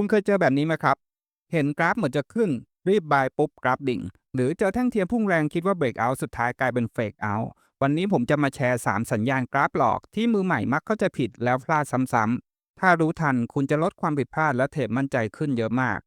คุณเคยเจอแบบนี้ไหมครับ เห็นกราฟเหมือนจะขึ้น รีบบายปุ๊บกราฟดิ่ง หรือเจอแท่งเทียนพุ่งแรงคิดว่าเบรกเอาสุดท้ายกลายเป็นเฟกเอาวันนี้ผมจะมาแชร์ 3 สัญญาณกราฟหลอกที่มือใหม่มักเข้าใจผิดแล้วพลาดซ้ำๆ ถ้ารู้ทันคุณจะลดความผิดพลาดและเทรดมั่นใจขึ้นเยอะมาก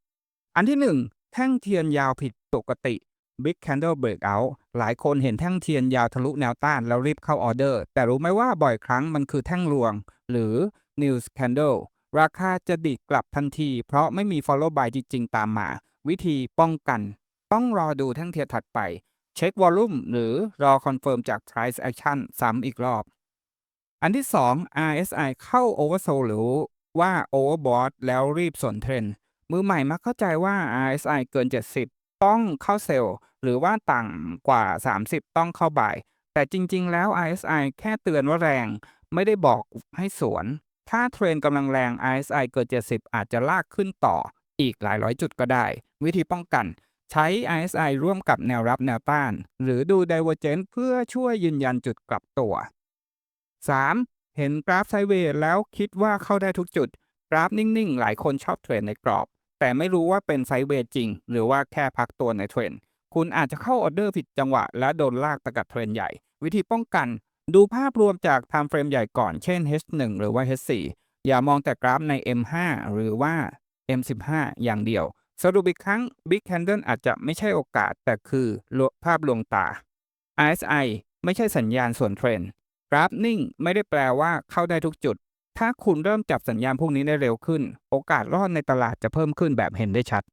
อันที่ 1 แท่งเทียนยาวผิดปกติ Big Candle Breakout หลายคนเห็นแท่งเทียนยาวทะลุแนวต้านแล้วรีบเข้าออเดอร์ แต่รู้ไหมว่าบ่อยครั้งมันคือแท่งรวง หรือ News Candle ราคาจะดิดกลับทันที เพราะไม่มี follow by จริง ๆ ตามมา วิธีป้องกัน ต้องรอดูแท่งเทียถัดไป เช็ควอลลุ่มหรือรอคอนเฟิร์มจาก price action ซ้ำอีกรอบ อันที่ 2 RSI เข้า oversold หรือว่า overbought แล้วรีบสวนเทรนด์มือใหม่มักเข้าใจว่า RSI เกิน 70 ต้องเข้าเซลล์ หรือว่าต่ำกว่า 30 ต้องเข้าบ่าย แต่จริง ๆ แล้ว RSI แค่เตือนว่าแรง ไม่ได้บอกให้สวน ถ้าเทรนกำลังแรง RSI เกิน 70 อาจจะลากขึ้นต่ออีกหลายร้อยจุดก็ได้ วิธีป้องกัน ใช้ RSI ร่วมกับแนวรับแนวต้าน หรือดู Divergence เพื่อช่วยยืนยันจุดกลับตัว 3. เห็นกราฟไซเวย์แล้วคิดว่าเข้าได้ทุกจุด กราฟนิ่ง ๆ หลายคนชอบเทรดในกรอบ แต่ไม่รู้ว่าเป็นไซเวย์จริง หรือว่าแค่พักตัวในเทรนคุณอาจจะเข้าออเดอร์ผิดจังหวะ และโดนลากตะกัดเทรนใหญ่ วิธีป้องกัน ดูภาพรวมจาก time frame ใหญ่ก่อนเช่น H1 หรือว่า H4 อย่ามองแต่กราฟใน M5 หรือว่า M15 อย่างเดียว สรุปอีกครั้ง Big Candle อาจจะไม่ใช่โอกาส แต่คือภาพลวงตา RSI ไม่ใช่สัญญาณส่วนเทรนด์กราฟนิ่งไม่ได้แปลว่าเข้าได้ทุกจุด ถ้าคุณเริ่มจับสัญญาณพวกนี้ได้เร็วขึ้น โอกาสรอดในตลาดจะเพิ่มขึ้นแบบเห็นได้ชัด